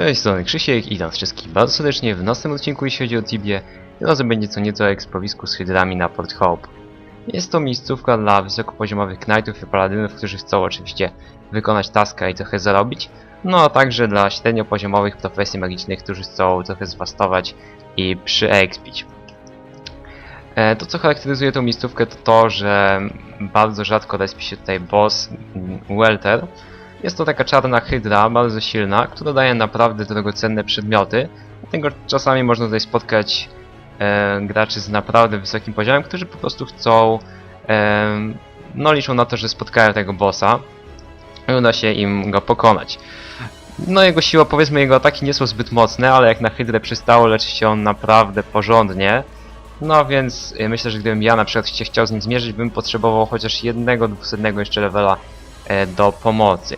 Cześć, strony Krzysiek i witam wszystkich bardzo serdecznie w następnym odcinku jeśli chodzi o Tibię. Tym razem będzie co nieco ekspowisku z hydrami na Port Hope. Jest to miejscówka dla wysokopoziomowych knightów i paladynów, którzy chcą oczywiście wykonać taska i trochę zarobić, no a także dla średniopoziomowych profesji magicznych, którzy chcą trochę zwastować i przyekspić. E, To co charakteryzuje tą miejscówkę to to, że bardzo rzadko respi się tutaj boss mm, Welter, jest to taka czarna hydra, bardzo silna, która daje naprawdę drogocenne przedmioty. Dlatego czasami można tutaj spotkać e, graczy z naprawdę wysokim poziomem, którzy po prostu chcą, e, no liczą na to, że spotkają tego bossa i uda się im go pokonać. No jego siła, powiedzmy jego ataki nie są zbyt mocne, ale jak na hydrę przystało, leczy się on naprawdę porządnie. No więc e, myślę, że gdybym ja na przykład się chciał z nim zmierzyć, bym potrzebował chociaż jednego, dwusetnego jeszcze levela e, do pomocy.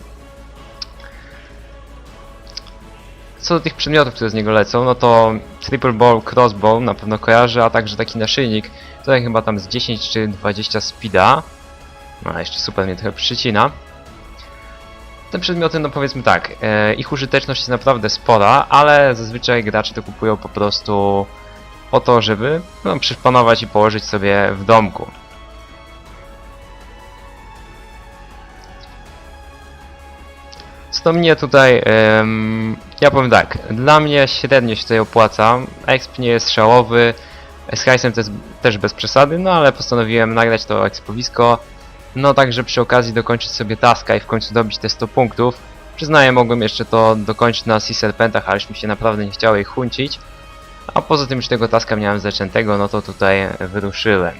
Co do tych przedmiotów, które z niego lecą, no to Triple Ball Crossbow na pewno kojarzę, a także taki naszyjnik, tutaj chyba tam z 10 czy 20 speeda. No jeszcze super mnie trochę przycina. Te przedmioty, no powiedzmy tak, e, ich użyteczność jest naprawdę spora, ale zazwyczaj gracze to kupują po prostu po to, żeby no, i położyć sobie w domku. Do mnie tutaj, em, ja powiem tak, dla mnie średnio się tutaj opłaca, exp nie jest szałowy, z hajsem też, też bez przesady, no ale postanowiłem nagrać to expowisko, no także przy okazji dokończyć sobie taska i w końcu dobić te 100 punktów. Przyznaję, mogłem jeszcze to dokończyć na Sea Serpentach, ale już mi się naprawdę nie chciało ich huncić. A poza tym już tego taska miałem zaczętego, no to tutaj wyruszyłem.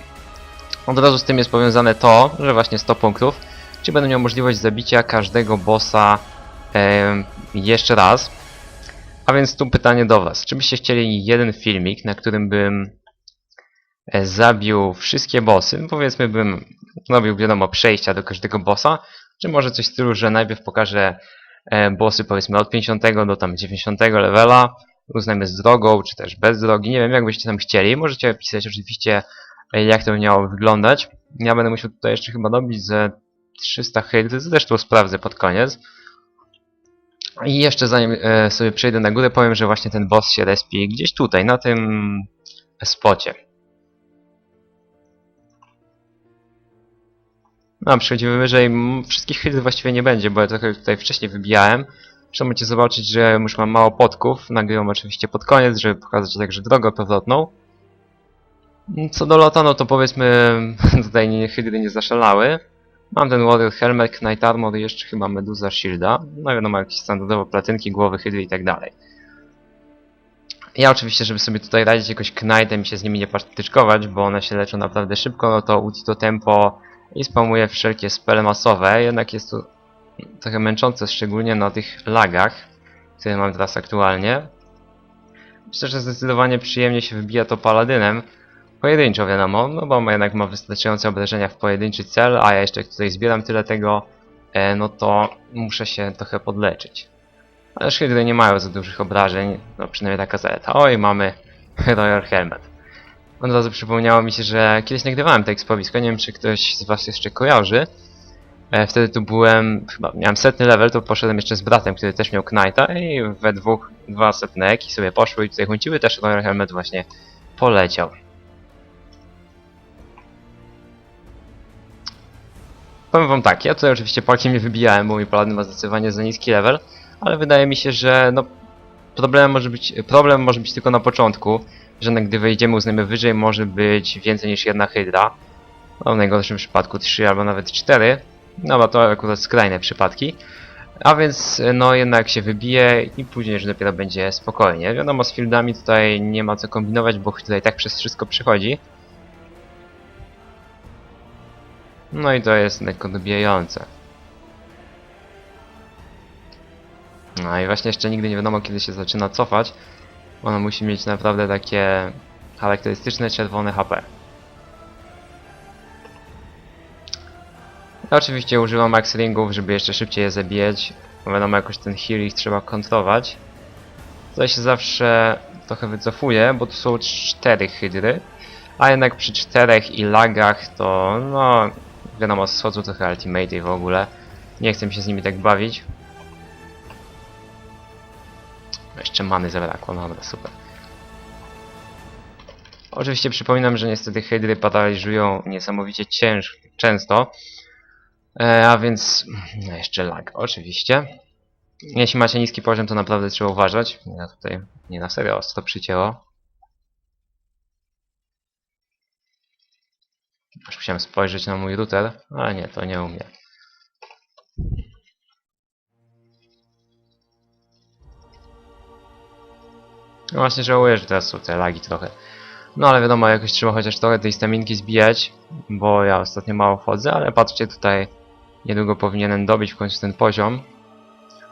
Od razu z tym jest powiązane to, że właśnie 100 punktów, czy będę miał możliwość zabicia każdego bossa jeszcze raz. A więc tu pytanie do Was. Czy byście chcieli jeden filmik, na którym bym e, zabił wszystkie bossy? No Powiedzmy bym robił wiadomo przejścia do każdego bossa, czy może coś w stylu, że najpierw pokażę e, bossy powiedzmy od 50 do tam 90 levela, uznajmy z drogą, czy też bez drogi, nie wiem jak byście tam chcieli, możecie pisać oczywiście e, jak to miało wyglądać. Ja będę musiał tutaj jeszcze chyba dobić ze 300 hydry, zresztą sprawdzę pod koniec. I jeszcze zanim e, sobie przejdę na górę, powiem, że właśnie ten boss się respi gdzieś tutaj, na tym spocie. No, przechodzimy wyżej. Wszystkich hydr właściwie nie będzie, bo ja trochę tutaj wcześniej wybijałem. Zresztą możecie zobaczyć, że już mam mało podków. Nagrywam oczywiście pod koniec, żeby pokazać także drogę powrotną. Co do lota, no to powiedzmy, tutaj hydry nie zaszalały. Mam ten Warrior Helmet, Knight Armor i jeszcze chyba Medusa Shielda. No wiadomo, jakieś standardowe platynki, głowy hydry i tak dalej. Ja oczywiście, żeby sobie tutaj radzić jakoś Knightem i się z nimi nie patyczkować, bo one się leczą naprawdę szybko, no to ulti to tempo i spamuję wszelkie spele masowe, jednak jest to trochę męczące, szczególnie na tych lagach, które mam teraz aktualnie. Myślę, że zdecydowanie przyjemnie się wybija to paladynem. Pojedynczo wiadomo, no bo jednak ma wystarczające obrażenia w pojedynczy cel, a ja jeszcze tutaj zbieram tyle tego, e, no to muszę się trochę podleczyć. Ale hydry nie mają za dużych obrażeń, no przynajmniej taka zaleta. Oj, mamy Royal Helmet. Od razu przypomniało mi się, że kiedyś nagrywałem to ekspowisko, nie wiem czy ktoś z was jeszcze kojarzy. E, wtedy tu byłem, chyba miałem setny level, to poszedłem jeszcze z bratem, który też miał Knighta i we dwóch, dwa setne eki sobie poszły i tutaj hunciły, też Royal Helmet właśnie poleciał. Powiem wam tak, ja tutaj oczywiście palkiem nie wybijałem, bo mój paladyn ma zdecydowanie za niski level, ale wydaje mi się, że no problem może być, problem może być tylko na początku, że na- gdy wejdziemy uznajmy wyżej może być więcej niż jedna hydra. No w najgorszym przypadku 3 albo nawet 4. No bo to akurat skrajne przypadki. A więc no jednak się wybije i później już dopiero będzie spokojnie. Wiadomo z fieldami tutaj nie ma co kombinować, bo tutaj tak przez wszystko przychodzi. No i to jest lekko dobijające. No i właśnie jeszcze nigdy nie wiadomo kiedy się zaczyna cofać. Ona musi mieć naprawdę takie charakterystyczne czerwone HP. Ja oczywiście używam max ringów, żeby jeszcze szybciej je zabijać. Wiadomo, jakoś ten heal ich trzeba kontrolować. Tutaj się zawsze trochę wycofuję, bo tu są cztery hydry. A jednak przy czterech i lagach to no wiadomo schodzą trochę ultimate i w ogóle. Nie chcę się z nimi tak bawić. Jeszcze many zabrakło, no dobra, super. Oczywiście przypominam, że niestety hydry paraliżują niesamowicie cięż często. E, a więc no jeszcze lag, oczywiście. Jeśli macie niski poziom, to naprawdę trzeba uważać. Ja tutaj nie na serio ostro przycięło. Aż musiałem spojrzeć na mój router, ale nie, to nie u mnie. No właśnie żałuję, że teraz są te lagi trochę. No ale wiadomo, jakoś trzeba chociaż trochę tej staminki zbijać, bo ja ostatnio mało chodzę, ale patrzcie tutaj, niedługo powinienem dobić w końcu ten poziom.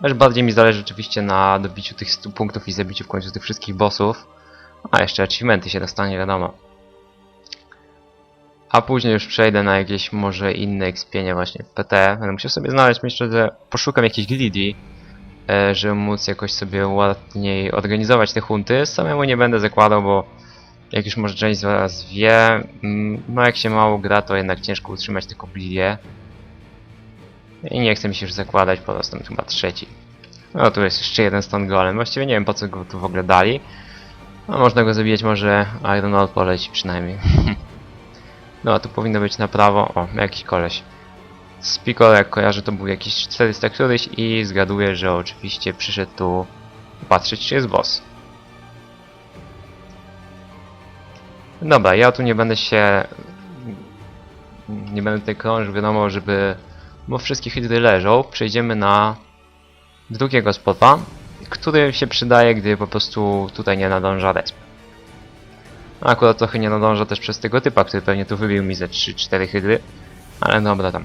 Aż bardziej mi zależy oczywiście na dobiciu tych 100 punktów i zabiciu w końcu tych wszystkich bossów. A jeszcze achievementy się dostanie, wiadomo. A później już przejdę na jakieś może inne ekspienie właśnie PT. Będę musiał sobie znaleźć, myślę, że poszukam jakiejś greedy, e, żeby móc jakoś sobie ładniej organizować te hunty. Samemu nie będę zakładał, bo jak już może część z was wie, mm, no jak się mało gra, to jednak ciężko utrzymać tylko blilie. I nie chcę mi się już zakładać, po prostu chyba trzeci. No tu jest jeszcze jeden stąd golem. Właściwie nie wiem po co go tu w ogóle dali. No można go zabijać, może Iron Ore poleci przynajmniej. no tu powinno być na prawo. O, jakiś koleś. Z Piccolo jak kojarzę to był jakiś 400 któryś i zgaduję, że oczywiście przyszedł tu patrzeć czy jest boss. Dobra, ja tu nie będę się... Nie będę tutaj krążył, wiadomo, żeby... Bo wszystkie hydry leżą. Przejdziemy na drugiego spota, który się przydaje, gdy po prostu tutaj nie nadąża resp. No, Akurat trochę nie nadąża też przez tego typa, który pewnie tu wybił mi ze 3-4 hydry. Ale dobra tam.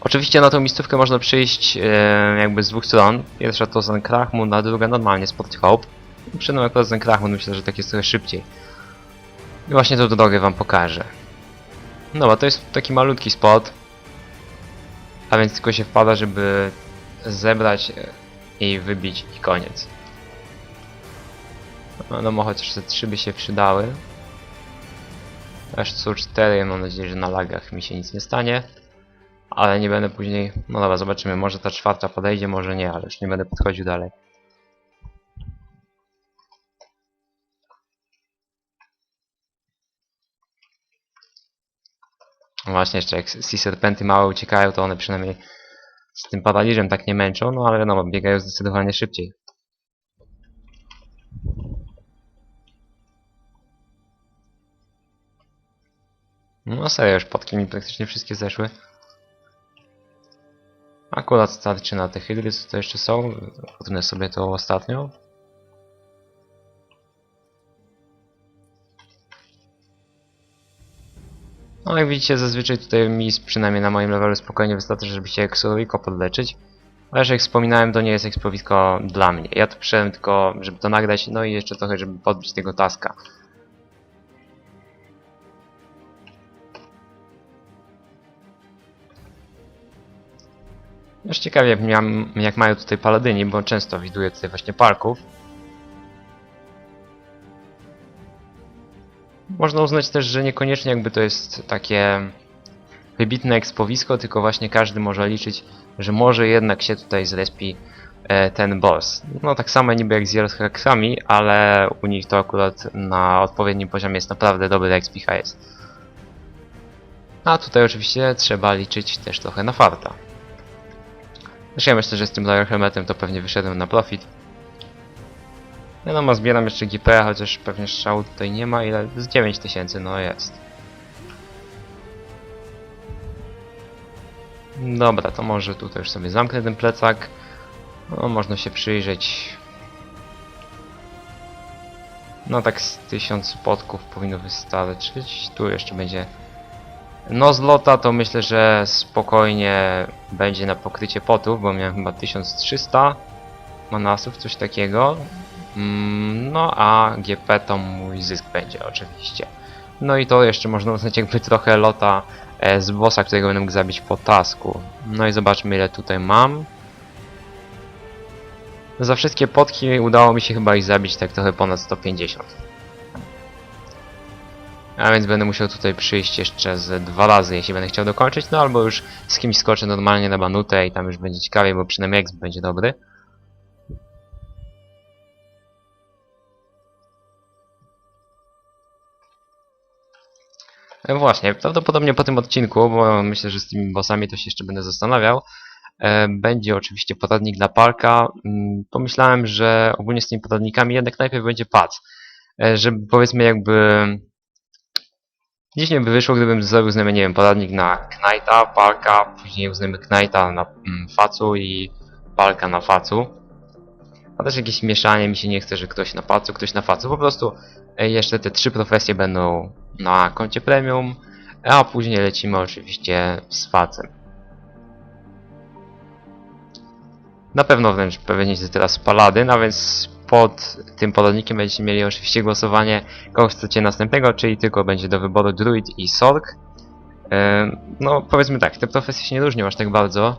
Oczywiście na tą miejscówkę można przyjść e, jakby z dwóch stron. Pierwsza to Zen Krachmun, a druga normalnie Sport Hope. Przy tym akurat Zen Krachmun myślę, że tak jest trochę szybciej. I właśnie tą drogę wam pokażę. Dobra, to jest taki malutki spot. A więc tylko się wpada, żeby zebrać e, i wybić i koniec. No, no chociaż te trzy by się przydały. Aż są cztery, mam nadzieję, że na lagach mi się nic nie stanie. Ale nie będę później... No dobra, zobaczymy. Może ta czwarta podejdzie, może nie, ale już nie będę podchodził dalej. No Właśnie, jeszcze jak Serpenty małe uciekają, to one przynajmniej z tym paraliżem tak nie męczą, no ale wiadomo, biegają zdecydowanie szybciej. No serio, już podki mi praktycznie wszystkie zeszły. Akurat starczy na te hydry, co to jeszcze są. Potem sobie to ostatnio. No jak widzicie, zazwyczaj tutaj mi, przynajmniej na moim levelu, spokojnie wystarczy, żeby się Exoriko podleczyć. Ale jak wspominałem, to nie jest ekspowisko dla mnie. Ja tu przyszedłem tylko, żeby to nagrać, no i jeszcze trochę, żeby podbić tego taska. Już ciekawie, jak, miałem, jak mają tutaj paladyni, bo często widuję tutaj właśnie parków. Można uznać też, że niekoniecznie jakby to jest takie wybitne ekspowisko, tylko właśnie każdy może liczyć, że może jednak się tutaj zrespi e, ten boss. No tak samo niby jak z Jorhaksami, ale u nich to akurat na odpowiednim poziomie jest naprawdę dobry XP jest. A tutaj oczywiście trzeba liczyć też trochę na farta. Zresztą ja myślę, że z tym Dire Helmetem to pewnie wyszedłem na profit. Wiadomo, zbieram jeszcze GP, chociaż pewnie strzału tutaj nie ma, ile? Z 9000, no jest. Dobra, to może tutaj już sobie zamknę ten plecak. No, można się przyjrzeć. No tak z 1000 spotków powinno wystarczyć. Tu jeszcze będzie no z lota to myślę, że spokojnie będzie na pokrycie potów, bo miałem chyba 1300 manasów, coś takiego. Mm, No a GP to mój zysk będzie oczywiście. No i to jeszcze można uznać jakby trochę lota e, z bossa, którego będę mógł zabić po tasku. No i zobaczmy ile tutaj mam. Za wszystkie potki udało mi się chyba ich zabić tak trochę ponad 150. A więc będę musiał tutaj przyjść jeszcze ze dwa razy, jeśli będę chciał dokończyć, no albo już z kimś skoczę normalnie na banutę i tam już będzie ciekawie, bo przynajmniej exp będzie dobry. E właśnie, prawdopodobnie po tym odcinku, bo myślę, że z tymi bossami to się jeszcze będę zastanawiał, e będzie oczywiście poradnik dla Parka. Mm, pomyślałem, że ogólnie z tymi poradnikami jednak najpierw będzie pad, e, żeby powiedzmy jakby Dziwnie by wyszło, gdybym zrobił z nie wiem, poradnik na Knighta, Parka, później uznajmy Knighta na mm, Facu i Parka na Facu. A też jakieś mieszanie mi się nie chce, że ktoś na Facu, ktoś na Facu. Po prostu e, jeszcze te trzy profesje będą na koncie premium, a później lecimy oczywiście z Facem. Na pewno wręcz pewnie jest teraz Paladyn, a więc pod tym poradnikiem będziecie mieli oczywiście głosowanie kogo chcecie następnego, czyli tylko będzie do wyboru Druid i Sork. Em, No powiedzmy tak, te profesje się nie różnią aż tak bardzo.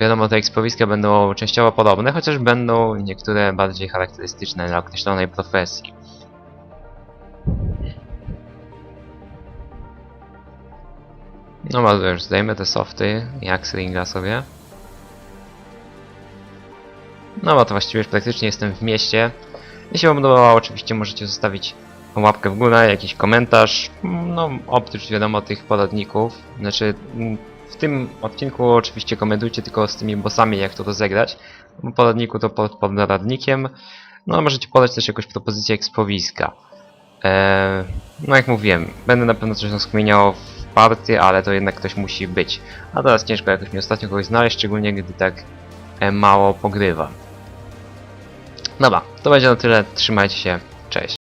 Wiadomo, te ekspowiska będą częściowo podobne, chociaż będą niektóre bardziej charakterystyczne dla określonej profesji. No bardzo już zdejmę te softy jak slinga sobie. No bo to właściwie już praktycznie jestem w mieście. Jeśli wam podobało, oczywiście możecie zostawić łapkę w górę, jakiś komentarz. No oprócz wiadomo tych poradników. Znaczy mm, w tym odcinku oczywiście komentujcie tylko z tymi bossami jak to rozegrać. W poradniku to pod poradnikiem. No możecie podać też jakąś propozycję ekspowiska. Eee, no jak mówiłem, będę na pewno coś rozkminiał w party, ale to jednak ktoś musi być. A teraz ciężko jakoś mi ostatnio kogoś znaleźć, szczególnie gdy tak e, mało pogrywa. Dobra, to będzie na tyle. Trzymajcie się. Cześć.